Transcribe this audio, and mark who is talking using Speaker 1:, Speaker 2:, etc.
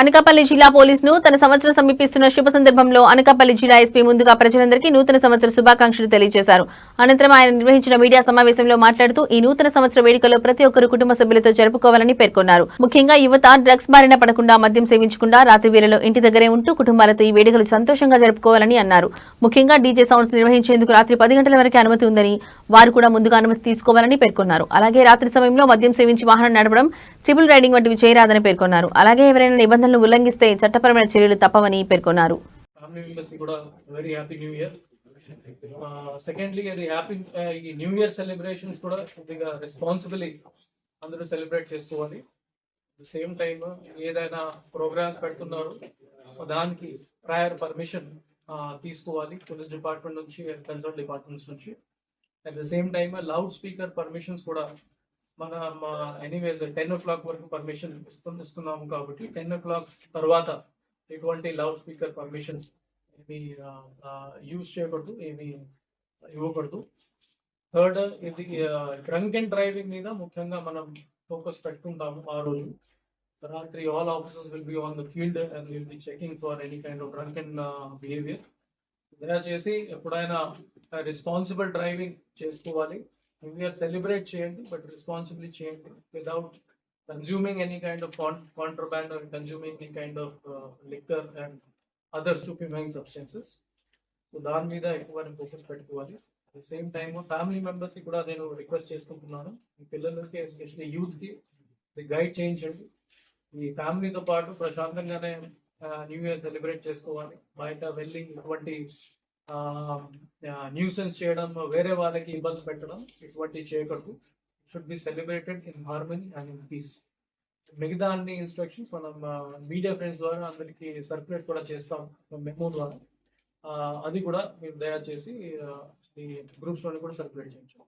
Speaker 1: అనకాపల్లి జిల్లా పోలీసును తన సంవత్సరం సమీపిస్తున్న శుభ సందర్భంలో అనకాపల్లి జిల్లా ఎస్పీ ముందుగా ప్రజలందరికీ నూతన సంవత్సర శుభాకాంక్షలు తెలియజేశారు. అనంతరం ఆయన నిర్వహించిన మీడియా సమావేశంలో మాట్లాడుతూ ఈ నూతన సంవత్సర వేడుకలో ప్రతి ఒక్కరు కుటుంబ సభ్యులతో జరుపుకోవాలని పేర్కొన్నారు. ముఖ్యంగా యువత డ్రగ్స్ బారిన పడకుండా మద్యం సేవించకుండా రాత్రి వేళలో ఇంటి దగ్గరే ఉంటూ కుటుంబాలతో ఈ వేడుకలు సంతోషంగా జరుపుకోవాలని అన్నారు. ముఖ్యంగా డీజే సౌండ్స్ నిర్వహించేందుకు రాత్రి పది గంటల వరకు అనుమతి ఉందని వారు కూడా ముందుగా అనుమతి తీసుకోవాలని పేర్కొన్నారు. అలాగే రాత్రి సమయంలో మద్యం సేవించి వాహనం నడపడం ట్రిపుల్ రైడింగ్ వంటివి చేయరాదని పేర్కొన్నారు. అలాగే ఎవరైనా నిబంధన నిబంధనలు ఉల్లంఘిస్తే చట్టపరమైన చర్యలు తప్పవని పేర్కొన్నారు.
Speaker 2: ఫ్యామిలీ కూడా very happy new year secondly అది హ్యాపీ ఈ న్యూ ఇయర్ సెలబ్రేషన్స్ కూడా కొద్దిగా రెస్పాన్సిబిలీ అందరూ సెలబ్రేట్ చేసుకోవాలి సేమ్ టైం ఏదైనా ప్రోగ్రామ్స్ పెడుతున్నారు దానికి ప్రయర్ పర్మిషన్ తీసుకోవాలి పోలీస్ డిపార్ట్మెంట్ నుంచి అండ్ కన్సర్న్ డిపార్ట్మెంట్స్ నుంచి. At the same time loud speaker permissions కూడా మన ఎనీవేస్ టెన్ ఓ క్లాక్ వరకు పర్మిషన్ ఇస్తున్నాము కాబట్టి టెన్ ఓ క్లాక్ తర్వాత ఎటువంటి లౌడ్ స్పీకర్ పర్మిషన్స్ ఏమి యూజ్ చేయకూడదు ఏమి ఇవ్వకూడదు. థర్డ్ ఇది డ్రంక్ అండ్ డ్రైవింగ్ మీద ముఖ్యంగా మనం ఫోకస్ పెట్టుకుంటాము ఆ రోజు. రాత్రి all officers will be on the field and will be checking for any kind of drunk and behaviour దయచేసి ఎప్పుడైనా రెస్పాన్సిబుల్ డ్రైవింగ్ చేసుకోవాలి. న్యూ ఇయర్ సెలబ్రేట్ చేయండి బట్ రెస్పాన్సిబిలిటీ చేయండి without consuming any kind of contraband or consuming any kind of liquor and other stupefying substances so దాని మీద ఎక్కువ focus పెట్టుకోవాలి. At the same time family మెంబర్స్కి కూడా నేను రిక్వెస్ట్ చేసుకుంటున్నాను. మీ పిల్లలకి ఎస్పెషల్లీ యూత్కి గైడ్ చేయించండి. మీ ఫ్యామిలీతో పాటు ప్రశాంతంగానే న్యూ ఇయర్ సెలబ్రేట్ చేసుకోవాలి. బయట వెళ్ళి ఎటువంటి న్యూసెన్స్ చేయడం వేరే వాళ్ళకి ఇబ్బంది పెట్టడం ఇటువంటి చేయకూడదు. Should be celebrated in harmony and in peace మిగతా అన్ని ఇన్స్ట్రక్షన్స్ మనం మీడియా ఫ్రెండ్స్ ద్వారా అందరికి సర్క్యులేట్ కూడా చేస్తాం మెమో ద్వారా. అది కూడా మీరు దయచేసి ఆ, ఈ గ్రూప్స్లోని కూడా సర్క్యులేట్ చేయించాం.